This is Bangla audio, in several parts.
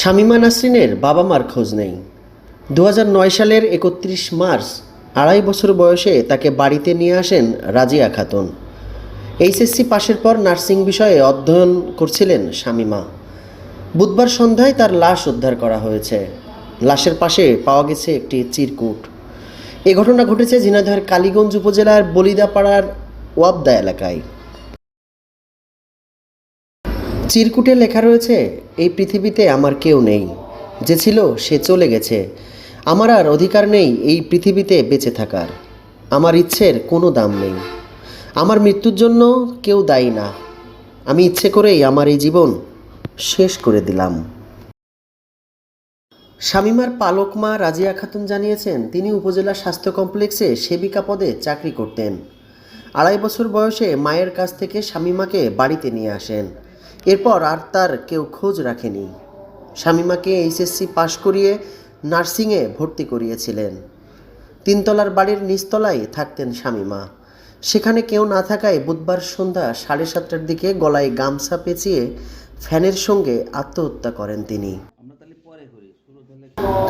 শামিমা নাসরিনের বাবা মার খোঁজ নেই। দু হাজার নয় সালের একত্রিশ মার্চ, আড়াই বছর বয়সে তাকে বাড়িতে নিয়ে আসেন রাজিয়া খাতুন। এইচএসসি পাশের পর নার্সিং বিষয়ে অধ্যয়ন করছিলেন শামিমা। বুধবার সন্ধ্যায় তার লাশ উদ্ধার করা হয়েছে। লাশের পাশে পাওয়া গেছে একটি চিরকুট। এ ঘটনা ঘটেছে ঝিনাইদহের কালীগঞ্জ উপজেলার বলিদাপাড়ার ওয়াবদা এলাকায়। চিরকুটে লেখা রয়েছে, এই পৃথিবীতে আমার কেউ নেই। যে ছিল, সে চলে গেছে। আমার আর অধিকার নেই এই পৃথিবীতে বেঁচে থাকার। আমার ইচ্ছের কোনো দাম নেই। আমার মৃত্যুর জন্য কেউ দায়ী না। আমি ইচ্ছে করেই আমার এই জীবন শেষ করে দিলাম। শামিমার পালক মা রাজিয়া খাতুন জানিয়েছেন, তিনি উপজেলা স্বাস্থ্য কমপ্লেক্সে সেবিকা পদে চাকরি করতেন। আড়াই বছর বয়সে মায়ের কাছ থেকে শামিমাকে বাড়িতে নিয়ে আসেন। এরপর আর তার কেউ খোঁজ রাখেনি। শামিমাকে এইচএসসি পাশ করিয়ে নার্সিংয়ে ভর্তি করিয়েছিলেন। তিনতলার বাড়ির নিচতলায় থাকতেন শামিমা। সেখানে কেউ না থাকায় বুধবার সন্ধ্যা সাড়ে সাতটার দিকে গলায় গামছা পেঁচিয়ে ফ্যানের সঙ্গে আত্মহত্যা করেন তিনি।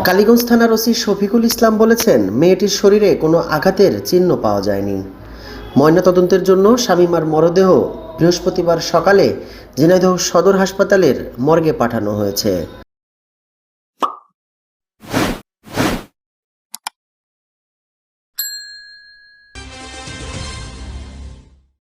কালীগঞ্জ থানার ওসি শফিকুল ইসলাম বলেছেন, মেয়েটির শরীরে কোনো আঘাতের চিহ্ন পাওয়া যায়নি। ময়নাতদন্তের জন্য শামীমার মরদেহ বৃহস্পতিবার সকালে ঝিনাইদহ সদর হাসপাতালের মর্গে পাঠানো হয়েছে।